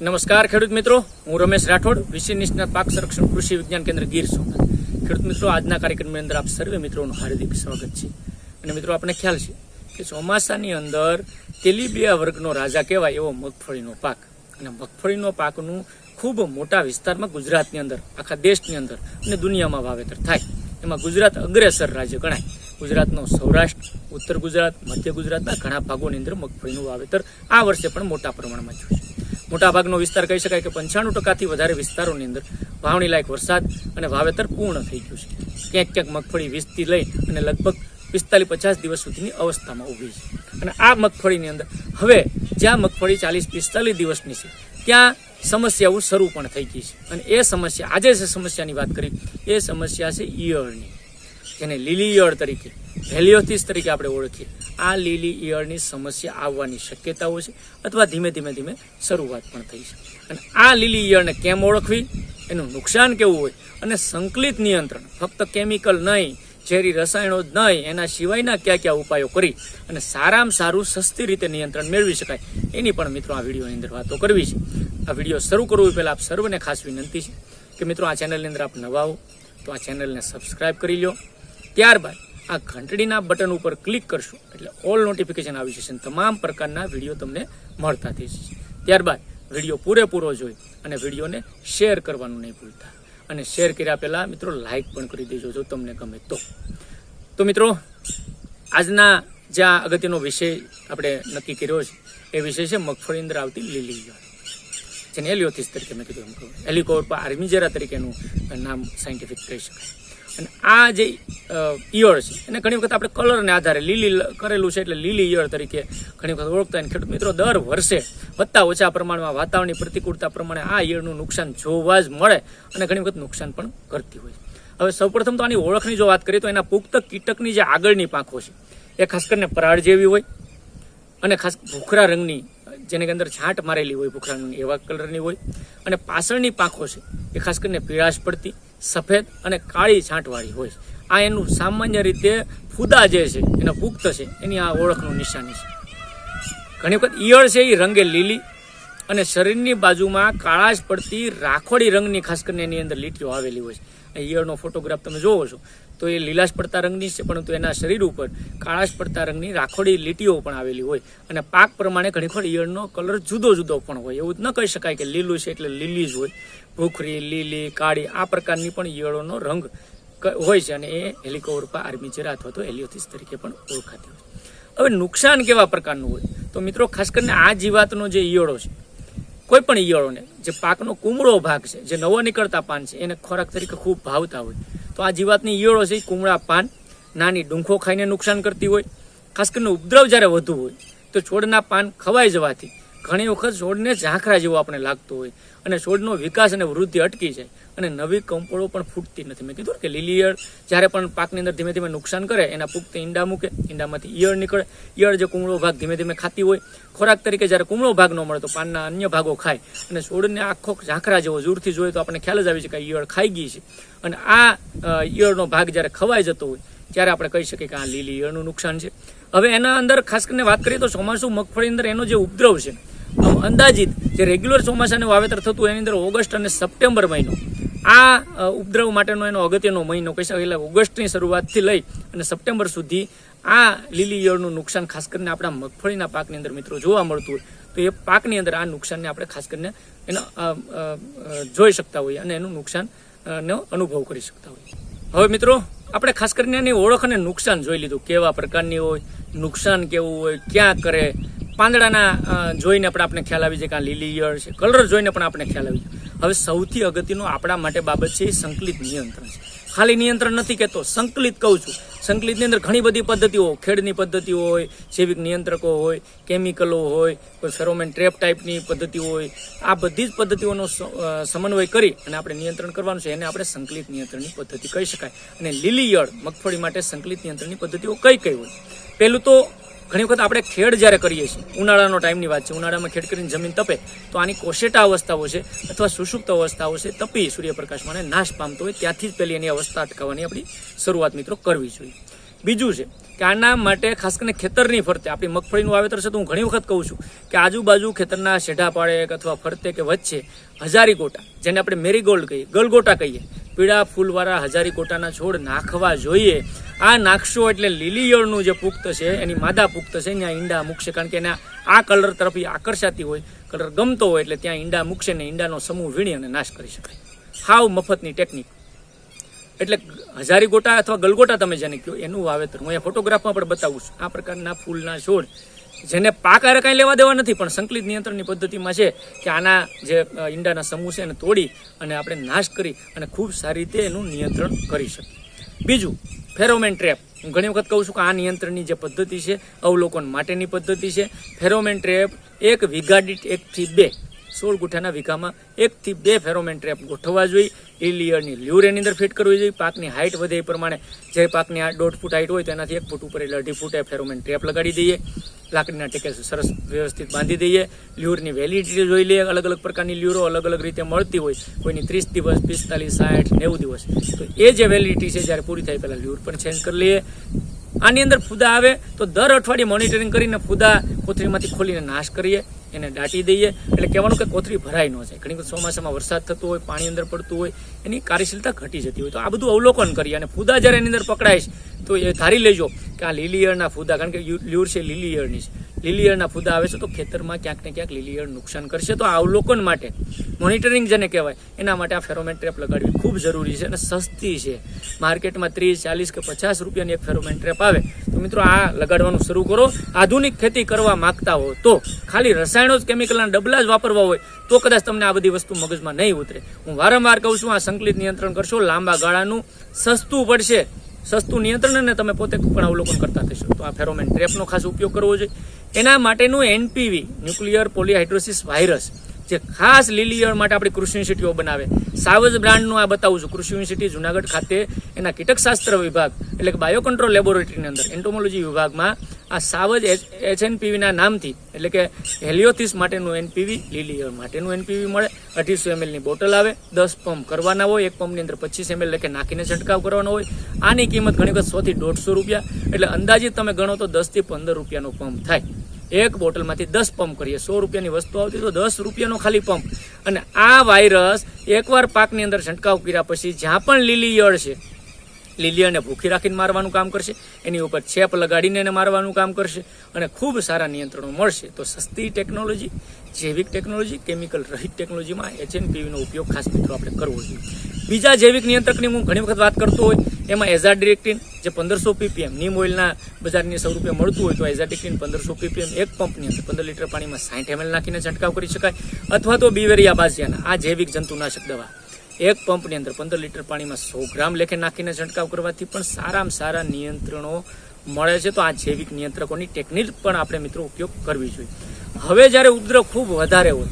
નમસ્કાર ખેડૂત મિત્રો, હું રમેશ રાઠોડ વિશે નિષ્ણાત પાક સંરક્ષણ કૃષિ વિજ્ઞાન કેન્દ્ર ગીર સોમનાથ. ખેડૂત મિત્રો, આજના કાર્યક્રમની અંદર આપ સર્વે મિત્રોનું હાર્દિક સ્વાગત છે. અને મિત્રો આપણને ખ્યાલ છે કે ચોમાસાની અંદર તેલીબિયા વર્ગનો રાજા કહેવાય એવો મગફળીનો પાક. અને મગફળીનો પાકનું ખૂબ મોટા વિસ્તારમાં ગુજરાતની અંદર, આખા દેશની અંદર અને દુનિયામાં વાવેતર થાય. એમાં ગુજરાત અગ્રેસર રાજ્ય ગણાય. ગુજરાતનો સૌરાષ્ટ્ર, ઉત્તર ગુજરાત, મધ્ય ગુજરાતના ઘણા ભાગોની અંદર મગફળીનું વાવેતર આ વર્ષે પણ મોટા પ્રમાણમાં થયું છે. મોટાભાગનો વિસ્તાર કહી શકાય કે પંચાણું ટકાથી વધારે વિસ્તારોની અંદર વાવણી લાયક વરસાદ અને વાવેતર પૂર્ણ થઈ ગયું છે. ક્યાંક ક્યાંક મગફળી વીસથી લઈ અને લગભગ પિસ્તાલીસ પચાસ દિવસ સુધીની અવસ્થામાં ઊભી છે. અને આ મગફળીની અંદર હવે જ્યાં મગફળી ચાલીસ પિસ્તાલીસ દિવસની છે, ત્યાં સમસ્યાઓ શરૂ પણ થઈ ગઈ છે. અને એ સમસ્યા, આજે જે સમસ્યાની વાત કરી, એ સમસ્યા છે ઈયળની. જેને લીલી ઈયળ તરીકે, હેલિયોથિસ તરીકે આપણે ઓળખીએ. આ લીલી ઈયળની સમસ્યા આવવાની શક્યતાઓ છે અથવા ધીમે ધીમે ધીમે શરૂઆત પણ થઈ છે. અને આ લીલી ઈયળને કેમ ઓળખવી? એનું નુકસાન કેવું હોય? અને સંકલિત નિયંત્રણ, ફક્ત કેમિકલ નહીં, ઝેરી રસાયણો જ નહીં, એના સિવાયના કયા કયા ઉપાયો કરી અને સારામાં સારું સસ્તી રીતે નિયંત્રણ મેળવી શકાય, એની પણ મિત્રો આ વિડીયોની અંદર વાતો કરવી છે. આ વીડિયો શરૂ કરવું પહેલાં આપ સર્વને ખાસ વિનંતી છે કે મિત્રો આ ચેનલની અંદર આપ નવા હો તો આ ચેનલને સબસ્ક્રાઈબ કરી લો ત્યારબાદ આ ઘંટડીના બટન ઉપર ક્લિક કરશો એટલે ઓલ નોટિફિકેશન આવી જશે તમામ પ્રકારના વીડિયો તમને મળતા થઈ જશે. ત્યારબાદ વીડિયો પૂરેપૂરો જોઈ અને વિડીયોને શેર કરવાનું નહીં ભૂલતા. અને શેર કર્યા પહેલાં મિત્રો લાઇક પણ કરી દેજો જો તમને ગમે તો. તો મિત્રો, આજના જે આ અગત્યનો વિષય આપણે નક્કી કર્યો છે, એ વિષય છે મગફળી અંદર આવતી લીલી ઈયળ જેને એલિયોથિસ તરીકે મેં કીધું એમ કહ્યું એલિકોર્પા આર્મીજેરા તરીકેનું નામ સાયન્ટિફિક કહી શકાય. અને આ જે ઇયળ છે, એને ઘણી વખત આપણે કલરને આધારે લીલી કરેલું છે એટલે લીલી ઇયળ તરીકે ઘણી વખત ઓળખતા અને ખેડૂત મિત્રો, દર વર્ષે વધતા ઓછા પ્રમાણમાં વાતાવરણની પ્રતિકૂળતા પ્રમાણે આ ઇયળનું નુકસાન જોવા જ મળે અને ઘણી વખત નુકસાન પણ કરતી હોય હવે સૌપ્રથમ તો આની ઓળખની જો વાત કરીએ તો એના પુખ્ત કીટકની જે આગળની પાંખો છે, એ ખાસ કરીને પરાળ જેવી હોય અને ખાસ ભૂખરા રંગની, જેની અંદર છાંટ મારેલી હોય, ભૂખરા રંગની, એવા કલરની હોય. અને પાછળની પાંખો છે, એ ખાસ કરીને પીળાશ પડતી, સફેદ અને કાળી છાંટવાળી હોય. આ એનું સામાન્ય રીતે ફૂદા જે છે, એના પુખ્ત છે, એની આ ઓળખનું નિશાની છે. ઘણી વખત ઈયળ છે, એ રંગે લીલી અને શરીરની બાજુમાં કાળાશ પડતી રાખોડી રંગની ખાસ કરીને એની અંદર લીટીઓ આવેલી હોય છે. આ ઈયળનો ફોટોગ્રાફ તમે જોવો છો. તો એ લીલાશ પડતા રંગની છે, પરંતુ એના શરીર ઉપર કાળાશ પડતા રંગની રાખોડી લીટીઓ પણ આવેલી હોય. અને પાક પ્રમાણે ઘણી વખત ઈયળનો કલર જુદો જુદો પણ હોય. એવું ન કહી શકાય કે લીલું છે એટલે લીલી જ હોય. ભૂખરી, લીલી, કાળી આ પ્રકારની પણ ઈયળોનો રંગ હોય છે અને એ હેલિકોવર્પા આર્મીચેરા અથવા તો એલિયોથિસ તરીકે પણ ઓળખાતી હોય હવે નુકસાન કેવા પ્રકારનું હોય? તો મિત્રો ખાસ કરીને આ જીવાતનો જે ઈયળો છે કોઈ પણ ઈયળોને, જે પાકનો કુમળો ભાગ છે, જે નવો નીકળતા પાન છે, એને ખોરાક તરીકે ખૂબ ભાવતા હોય. તો આ જીવાતની ઈયળો છે કુમળા પાન નાની ડુંખો ખાઈને નુકસાન કરતી હોય. ખાસ કરીને ઉપદ્રવ જ્યારે વધુ હોય, તો છોડના પાન ખવાઈ જવાથી ઘણી વખત છોડને ઝાંખરા જેવો આપણે લાગતો હોય. અને છોડનો વિકાસ અને વૃદ્ધિ અટકી જાય. અને નવી કંપોળો પણ ફૂટતી નથી. મેં કીધું કે લીલી ઈયળ જ્યારે પણ પાકની અંદર ધીમે ધીમે નુકસાન કરે, એના પુખ્ત ઈંડા મૂકે, ઈંડામાંથી ઈયળ નીકળે. ઈયળ જે કુમળો ભાગ ધીમે ધીમે ખાતી હોય, ખોરાક તરીકે જ્યારે કુમળો ભાગ ન મળે તો પાનના અન્ય ભાગો ખાય. અને છોડને આખો ઝાંખરા જેવો દૂરથી જોઈએ તો આપણને ખ્યાલ જ આવી છે કે ઈયળ ખાઈ ગઈ છે. અને આ ઈયળનો ભાગ જ્યારે ખવાઈ જતો હોય, ત્યારે આપણે કહી શકીએ કે આ લીલી ઈયળનું નુકસાન છે. હવે એના અંદર ખાસ કરીને વાત કરીએ તો ચોમાસું મગફળી અંદર એનો જે ઉપદ્રવ છે અંદાજિત જે રેગ્યુલર ચોમાસાનું વાવેતર થતું એની અંદર ઓગસ્ટ અને સપ્ટેમ્બર મહિનો. આ ઉપદ્રવ માટેનો એનો અગત્યનો મહિનો કહી શકાય એટલે ઓગસ્ટની શરૂઆતથી લઈ અને સપ્ટેમ્બર સુધી આ લીલી ઈયળનું નુકસાન ખાસ કરીને આપણા મગફળીના પાકની અંદર મિત્રો જોવા મળતું હોય, તો એ પાકની અંદર આ નુકસાનને આપણે ખાસ કરીને એનો જોઈ શકતા હોઈએ અને એનું નુકસાન નો અનુભવ કરી શકતા હોઈએ. હવે મિત્રો, આપણે ખાસ કરીને એની ઓળખ અને નુકસાન જોઈ લીધું. કેવા પ્રકારની હોય, નુકસાન કેવું હોય, ક્યાં કરે પાંદડાના જોઈને પણ આપણે ખ્યાલ આવી જાય કે આ લીલી ઈયળ છે. કલર જોઈને પણ આપણે ખ્યાલ આવી જાય. હવે સૌથી અગત્યનું આપણા માટે બાબત છે એ સંકલિત નિયંત્રણ છે. ખાલી નિયંત્રણ નથી કહેતો, સંકલિત કહું છું. સંકલિતની અંદર ઘણી બધી પદ્ધતિઓ, ખેડની પદ્ધતિઓ હોય, જૈવિક નિયંત્રકો હોય, કેમિકલો હોય, કોઈ ફેરોમેન ટ્રેપ ટાઈપની પદ્ધતિઓ હોય. આ બધી જ પદ્ધતિઓનો સમન્વય કરી અને આપણે નિયંત્રણ કરવાનું છે. એને આપણે સંકલિત નિયંત્રણની પદ્ધતિ કહી શકાય. અને લીલી ઈયળ મગફળી માટે સંકલિત નિયંત્રણની પદ્ધતિઓ કઈ કઈ હોય? પહેલું તો ઘણી વખત આપણે ખેડ જ્યારે કરીએ છીએ, ઉનાળાનો ટાઈમની વાત છે, ઉનાળામાં ખેડ કરીને જમીન તપે, તો આની કોશેટા અવસ્થાઓ છે અથવા સુષુપ્ત અવસ્થાઓ છે, તપી સૂર્યપ્રકાશમાં નાશ પામતો હોય ત્યાંથી જ પહેલી એની અવસ્થા અટકાવવાની આપણી શરૂઆત મિત્રો કરવી જોઈએ. બીજું છે કે આના માટે ખાસ કરીને ખેતરની ફરતે, આપણી મગફળીનું વાવેતર છે તો હું ઘણી વખત કહું છું કે આજુબાજુ ખેતરના શેઢા પાડે અથવા ફરતે કે વચ્ચે હજારી ગોટા, જેને આપણે મેરીગોલ્ડ કહીએ, ગલગોટા કહીએ પીળા ફૂલવાળા હજારી કોટાના છોડ નાખવા જોઈએ. આ નાખશો એટલે લીલીયળનું જે પુખ્ત છે, એની માદા પુખ્ત છે, ત્યાં ઈંડા મૂકશે. કારણ કે એના આ કલર તરફ આકર્ષાતી હોય, કલર ગમતો હોય એટલે ત્યાં ઈંડા મૂકશે ને ઈંડાનો સમૂહ વીણી અને નાશ કરી શકાય. હાવ મફતની ટેકનિક. એટલે હજારી ગોટા અથવા ગલગોટા તમે જેને કહો, એનું વાવેતર હું અહીંયા ફોટોગ્રાફમાં પણ બતાવું છું. આ પ્રકારના ફૂલના છોડ જેને પાક આરે કાંઈ લેવા દેવા નથી, પણ સંકલિત નિયંત્રણની પદ્ધતિમાં છે કે આના જે ઈંડાના સમૂહ છે એને તોડી અને આપણે નાશ કરી અને ખૂબ સારી રીતે એનું નિયંત્રણ કરી શકીએ. બીજું, ફેરોમેન ટ્રેપ. હું ઘણી વખત કહું છું કે આ નિયંત્રણની જે પદ્ધતિ છે, અવલોકન માટેની પદ્ધતિ છે. ફેરોમેન ટ્રેપ એક વીઘા દીઠ એકથી બે, સોળ ગુઠાના વીઘામાં એકથી બે ફેરોમેન ટ્રેપ ગોઠવવા જોઈએ. ઇલિયરની લ્યુર એની અંદર ફિટ કરવી જોઈએ. પાકની હાઇટ વધે એ પ્રમાણે, જે પાકની આ દોઢ ફૂટ હાઇટ હોય તેનાથી એક ફૂટ ઉપર એટલે અઢી ફૂટે ફેરોમેન ટ્રેપ લગાડી દઈએ. લાકડીના ટેકે સરસ વ્યવસ્થિત બાંધી દઈએ. લ્યુરની વેલિડિટી જોઈ લઈએ. અલગ અલગ પ્રકારની લ્યુરો અલગ અલગ રીતે મળતી હોય. કોઈની ત્રીસ દિવસ, પિસ્તાલીસ, સાઠ, નેવું દિવસ. તો એ જે વેલિડિટી છે, જ્યારે પૂરી થાય, પહેલાં લ્યુર પણ ચેન્જ કરી લઈએ. આની અંદર ફૂદા આવે, તો દર અઠવાડિયે મોનિટરિંગ કરીને ફૂદા કોથળીમાંથી ખોલીને નાશ કરીએ, એને દાટી દઈએ. એટલે કહેવાનું કે કોથળી ભરાઈ ન જાય. ઘણી વખત ચોમાસામાં વરસાદ થતો હોય, પાણી અંદર પડતું હોય, એની કાર્યશીલતા ઘટી જતી હોય. તો આ બધું અવલોકન કરીએ અને ફૂદા જ્યારે એની અંદર પકડાય તો એ ધારી લેજો કે આ લીલી ઈયળના ફૂદા, કારણ કે લ્યુર છે લીલી ઈયળની છે. લીલી ઈયળના ફૂદા આવે છે, તો ખેતરમાં ક્યાંક ને ક્યાંક લીલી નુકસાન કરશે. તો આ અવલોકન માટે મોનિટરિંગ જેને કહેવાય, એના માટે આ ફેરોમેન ટ્રેપ લગાડવી ખૂબ જરૂરી છે અને સસ્તી છે. માર્કેટમાં ત્રીસ, ચાલીસ કે પચાસ રૂપિયાની એક ફેરોમેન ટ્રેપ આવે. તો મિત્રો, આ લગાડવાનું શરૂ કરો. આધુનિક ખેતી કરવા માંગતા હો તો, ખાલી રસાયણો જ કેમિકલના ડબલા જ વાપરવા હોય, તો કદાચ તમને આ બધી વસ્તુ મગજમાં નહીં ઉતરે. હું વારંવાર કહું છું, આ સંકલિત નિયંત્રણ કરશો, લાંબા ગાળાનું સસ્તું પડશે. સસ્તું નિયંત્રણ અને તમે પોતે પણ અવલોકન કરતા થશો. તો આ ફેરોમેન ટ્રેપનો ખાસ ઉપયોગ કરવો જોઈએ. એના માટેનું એનપીવી ન્યુક્લિયર પોલિહાઇડ્રોસિસ વાયરસ જે ખાસ લીલી માટે આપણી કૃષિ યુનિવર્સિટીઓ બનાવે. સાવજ બ્રાન્ડનું આ બતાવું છું. કૃષિ યુનિવર્સિટી જુનાગઢ ખાતે એના કીટકશાસ્ત્ર વિભાગ, એટલે કે બાયોકન્ટ્રોલ લેબોરેટરીની અંદર, એન્ટોમોલોજી વિભાગમાં આ સાવજ એચએનપીવીના નામથી, એટલે કે હેલિયોથિસ માટેનું એનપીવી લીલી ઈયળ માટેનું એનપીવી મળે. અઢીસો એમએલની બોટલ આવે, દસ પંપ કરવાના હોય, એક પંપની અંદર પચીસ એમએલ લેખે નાખીને છંટકાવ કરવાનો હોય. આની કિંમત ઘણી વખત સોથી દોઢસો રૂપિયા, એટલે અંદાજિત તમે ગણો તો દસથી પંદર રૂપિયાનો પંપ થાય. એક બોટલમાંથી દસ પંપ કરીએ. સો રૂપિયાની વસ્તુ આવતી તો દસ રૂપિયાનો ખાલી પંપ. અને આ વાયરસ એકવાર પાકની અંદર છંટકાવ કર્યા પછી જ્યાં પણ લીલી ઈયળ છે, લીલી અને ભૂખી રાખીને મારવાનું કામ કરશે, એની ઉપર છેપ લગાડીને એને મારવાનું કામ કરશે અને ખૂબ સારા નિયંત્રણો મળશે. તો સસ્તી ટેકનોલોજી, જૈવિક ટેકનોલોજી, કેમિકલ રહિત ટેકનોલોજીમાં એચએનપીવીનો ઉપયોગ ખાસ મિત્રો આપણે કરવો જોઈએ. બીજા જૈવિક નિયંત્રકની હું ઘણી વખત વાત કરતો હોય એમાં એઝાડિરેક્ટિન જે પંદરસો પીપીએમ નીમ ઓઇલના બજારની સો રૂપિયા મળતું હોય તો એઝાડિરેક્ટિન પંદરસો પીપીએમ એક પંપની અંદર પંદર લીટર પાણીમાં સાઠ એમએલ નાખીને છંટકાવ કરી શકાય. અથવા તો બીવેરિયા બાઝિયાના આ જૈવિક જંતુનાશક દવા. એક પંપની અંદર પંદર લીટર પાણીમાં સો ગ્રામ લેખે નાખીને છંટકાવ કરવાથી પણ સારામાં સારા નિયંત્રણો મળે છે. તો આ જૈવિક નિયંત્રકોની ટેકનિક પણ આપણે મિત્રો ઉપયોગ કરવી જોઈએ. હવે જ્યારે ઉપદ્રવ ખૂબ વધારે હોય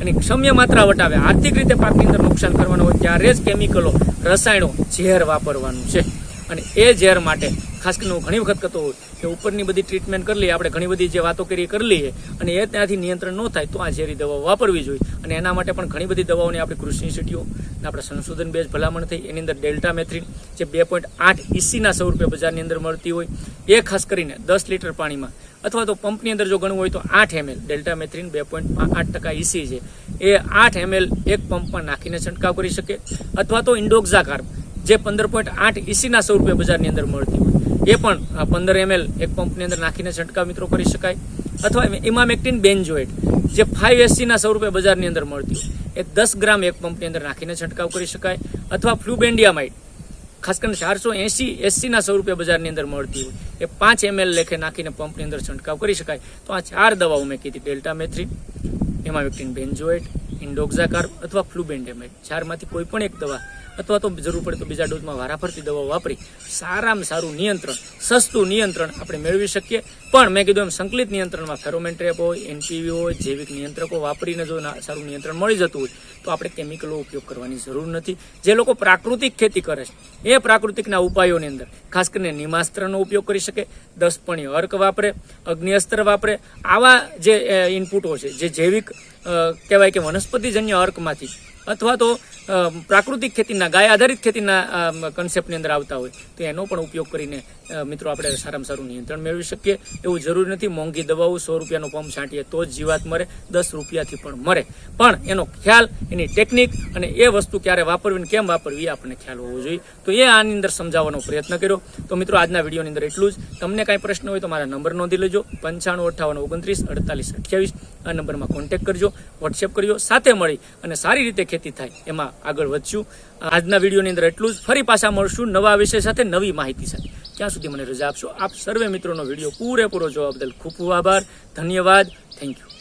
અને ક્ષમ્ય માત્રા વટાવે, આર્થિક રીતે પાકની અંદર નુકસાન કરવાનું હોય, ત્યારે જ કેમિકલો રસાયણો ઝેર વાપરવાનું છે. અને એ ઝેર માટે ખાસ કરીને હું ઘણી વખત કહેતો હોય કે ઉપરની બધી ટ્રીટમેન્ટ કરી લઈએ, આપણે ઘણી બધી જે વાતો કરીએ કરી લઈએ અને એ ત્યાંથી નિયંત્રણ ન થાય તો આ ઝેરી દવાઓ વાપરવી જોઈએ. અને એના માટે પણ ઘણી બધી દવાઓની આપણી કૃષિ ઇન્સ્ટિટ્યૂટ આપણે સંશોધન બેઝ ભલામણ થઈ. એની અંદર ડેલ્ટા મેથ્રીન જે બે પોઈન્ટ આઠ ઇસીના સો રૂપિયા બજારની અંદર મળતી હોય. એ ખાસ કરીને દસ લીટર પાણીમાં અથવા તો પંપની અંદર જો ગણવું હોય તો આઠ એમએલ ડેલ્ટા મેથ્રીન બે પોઈન્ટ આઠ ટકા ઇસી છે. એ આઠ એમએલ એક પંપમાં નાખીને છંટકાવ કરી શકે અથવા તો ઇન્ડોક્ઝા કાર્બ જે પંદર પોઈન્ટ આઠ ઇસીના સો રૂપિયા બજારની અંદર મળતી હોય. એ પણ પંદર એમએલ એક પંપની અંદર નાખીને છંટકાવ મિત્રો કરી શકાય. અથવા ઇમામેક્ટિન બેન્જોએટ જે ફાઇવ એસીના સો રૂપિયા બજારની અંદર મળતી હોય. એ દસ ગ્રામ એક પંપની અંદર નાખીને છંટકાવ કરી શકાય. અથવા ફ્લુબેન્ડિયામાઇટ, ખાસ કરીને ચારસો એંસી એસીના સો રૂપિયા બજારની અંદર મળતી હોય. એ પાંચ એમએલ લેખે નાખીને પંપની અંદર છંટકાવ કરી શકાય. તો આ ચાર દવાઓ મેં કીધી, ડેલ્ટા મેથ્રિન એમાવેક્ટિન બેન્જોએટ ઇન્ડોક્ઝાકાર્બ અથવા ફ્લુબેન્ડેમાઇડ ચારમાંથી કોઈ પણ એક દવા અથવા તો જરૂર પડે તો બીજા ડોઝમાં વારાફરતી દવાઓ વાપરી સારામાં સારું નિયંત્રણ, સસ્તું નિયંત્રણ આપણે મેળવી શકીએ. પણ મેં કીધું એમ સંકલિત નિયંત્રણમાં ફેરોમેન ટ્રેપ હોય, એનપીવી હોય, જૈવિક નિયંત્રકો વાપરીને જો સારું નિયંત્રણ મળી જતું હોય, તો આપણે કેમિકલો ઉપયોગ કરવાની જરૂર નથી. જે લોકો પ્રાકૃતિક ખેતી કરે છે, એ પ્રાકૃતિકના ઉપાયોની અંદર ખાસ કરીને નિમાસ્ત્રનો ઉપયોગ કરી શકે, દસપણી અર્ક વાપરે, અગ્નિઅસ્ત્ર વાપરે. આવા જે ઇનપુટો છે, જે જૈવિક કહેવાય કે વનસ્પતિજન્ય અર્કમાંથી અથવા તો પ્રાકૃતિક ખેતીના, ગાય આધારિત ખેતીના કન્સેપ્ટની અંદર આવતા હોય, તો એનો પણ ઉપયોગ કરીને મિત્રો આપણે સારામાં સારું નિયંત્રણ મેળવી શકીએ. એવું જરૂરી નથી, મોંઘી દવાઓ સો રૂપિયાનો પંપ છાંટીએ તો જ જીવાત મરે, દસ રૂપિયાથી પણ મરે. પણ એનો ખ્યાલ, એની ટેકનિક અને એ વસ્તુ ક્યારે વાપરવી કેમ વાપરવી આપણને ખ્યાલ હોવો જોઈએ. તો એ આની અંદર સમજાવવાનો પ્રયત્ન કર્યો. તો મિત્રો, આજના વિડીયોની અંદર એટલું જ. તમને કાંઈ પ્રશ્ન હોય તો મારા નંબર નોંધી લેજો. પંચાણું અઠ્ઠાવન ઓગણત્રીસ અડતાલીસ અઠ્યાવીસ. આ નંબરમાં કોન્ટેક્ટ કરજો. વોટ્સએપ કરજો સાથે મળી અને સારી રીતે ખેતી થાય, એમાં આગળ વધશું. આજના વિડીયોની અંદર એટલું જ. ફરી પાછા મળશું નવા વિષય સાથે નવી માહિતી સાથે. ત્યાં સુધી મને રજા આપશો. આપ સર્વે મિત્રોનો વીડિયો પૂરેપૂરો જોવા બદલ ખૂબ ખૂબ આભાર. ધન્યવાદ. Thank you